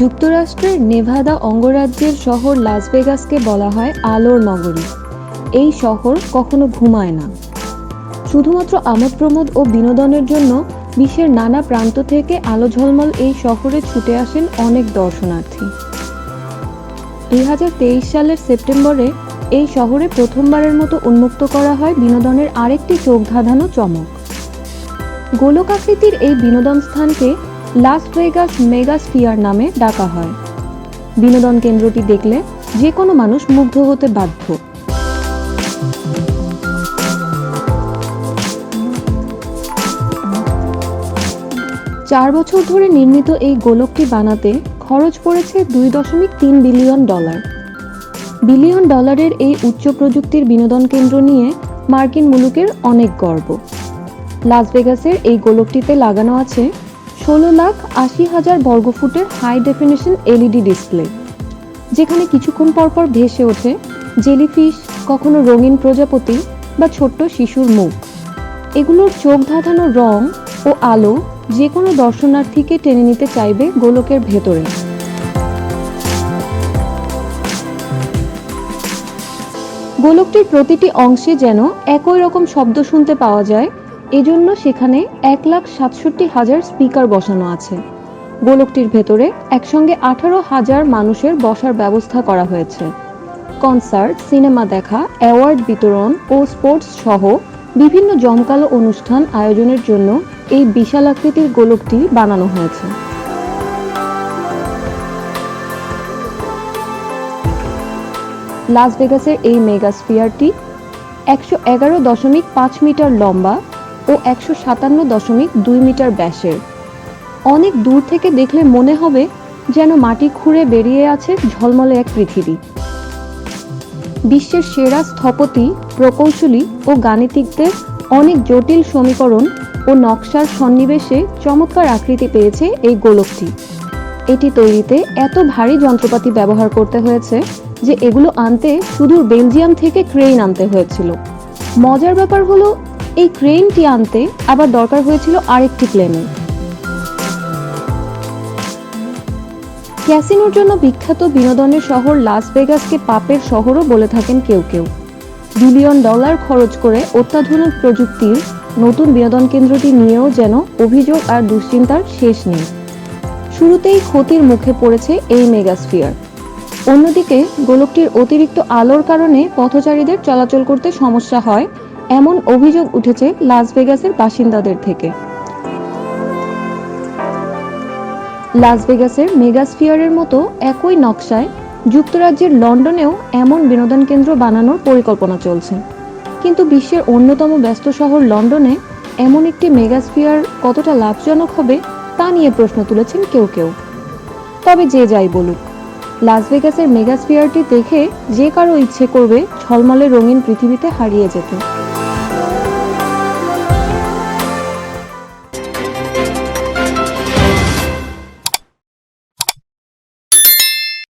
যুক্তরাষ্ট্রের নেভাদা অঙ্গরাজ্যের শহর লাস ভেগাসকে বলা হয় আলোর নগরী। এই শহর কখনো ঘুমায় না। শুধুমাত্র আমোদ প্রমোদ ও বিনোদনের জন্য বিশ্বের নানা প্রান্ত থেকে আলো ঝলমল এই শহরে ছুটে আসেন অনেক দর্শনার্থী। দুই হাজার তেইশ সালের সেপ্টেম্বরে এই শহরে প্রথমবারের মতো উন্মুক্ত করা হয় বিনোদনের আরেকটি চোখ ধাঁধানো চমক। গোলকাকৃতির এই বিনোদন স্থানকে লাস ভেগাস মেগাস্ফিয়ার নামে ডাকা হয়। বিনোদন কেন্দ্রটি দেখলে যে কোনো মানুষ মুগ্ধ হতে বাধ্য। চার বছর ধরে নির্মিত এই গোলকটি বানাতে খরচ পড়েছে দুই দশমিক তিন বিলিয়ন ডলার। বিলিয়ন ডলারের এই উচ্চ প্রযুক্তির বিনোদন কেন্দ্র নিয়ে মার্কিন মুলুকের অনেক গর্ব। লাস ভেগাসের এই গোলকটিতে লাগানো আছে ষোলো লাখ আশি হাজার বর্গফুটের হাই ডেফিনেশন এলইডি ডিসপ্লে যেখানে কিছুক্ষণ পরপর ভেসে ওঠে জেলিফিশ কখনো রঙিন প্রজাপতি বা ছোট্ট শিশুর মুখ। এগুলোর চোখ ধাঁধানো রং ও আলো যে কোনো দর্শনার্থীকে টেনে নিতে চাইবে গোলকের ভেতরে। গোলকটির প্রতিটি অংশে যেন একই রকম শব্দ শুনতে পাওয়া যায় এজন্য সেখানে এক লাখ সাতষট্টি হাজার স্পিকার বসানো আছে। গোলকটির ভেতরে একসঙ্গে আঠারো হাজার মানুষের বসার ব্যবস্থা করা হয়েছে। কনসার্ট, সিনেমা দেখা, অ্যাওয়ার্ড বিতরণ ও স্পোর্টস সহ বিভিন্ন জমকালো অনুষ্ঠান আয়োজনের জন্য এই বিশাল আকৃতির গোলকটি বানানো হয়েছে। লাস ভেগাসের এই মেগাস্ফিয়ারটি একশো এগারো দশমিক পাঁচ মিটার লম্বা ও একশো সাতান্ন দশমিক দুই মিটার ব্যাসের। অনেক দূর থেকে দেখলে মনে হবে যেন মাটি খুঁড়ে বেরিয়ে আছে ঝলমলে এক পৃথিবী। বিশ্বের সেরা স্থপতি, প্রকৌশলী ও গাণিতিকদের অনেক জটিল সমীকরণ ও নকশার সন্নিবেশে চমৎকার আকৃতি পেয়েছে এই গোলকটি। এটি তৈরিতে এত ভারী যন্ত্রপাতি ব্যবহার করতে হয়েছে যে এগুলো আনতে সুদূর বেলজিয়াম থেকে ক্রেন আনতে হয়েছিল। মজার ব্যাপার হলো এই ক্রেনটি আনতে আবার দরকার হয়েছিল আরেকটি প্লেনের ক্যাসিনোর জন্য বিখ্যাত বিনোদনের শহর লাস ভেগাসকে পাপের শহরও বলে থাকেন কেউ কেউ। বিলিয়ন ডলার খরচ করে অত্যাধুনিক প্রযুক্তির নতুন বিনোদন কেন্দ্রটি নিয়েও যেন অভিযোগ আর দুশ্চিন্তার শেষ নেই। শুরুতেই ক্ষতির মুখে পড়েছে এই মেগাস্ফিয়ার। অন্যদিকে গোলকটির অতিরিক্ত আলোর কারণে পথচারীদের চলাচল করতে সমস্যা হয় এমন অভিযোগ উঠেছে লাস ভেগাসের বাসিন্দাদের থেকে। লাস ভেগাসের মেগাস্ফিয়ারের মতো একই নকশায় যুক্তরাজ্যের লন্ডনেও এমন বিনোদন কেন্দ্র বানানোর পরিকল্পনা চলছে। কিন্তু বিশ্বের অন্যতম ব্যস্ত শহর লন্ডনে এমন একটি মেগাস্ফিয়ার কতটা লাভজনক হবে তা নিয়ে প্রশ্ন তুলেছেন কেউ কেউ। তবে যে যাই বলুক, লাস ভেগাসের মেগাস্ফিয়ারটি দেখে যে কারও ইচ্ছে করবে ঝলমলে রঙিন পৃথিবীতে হারিয়ে যেতে।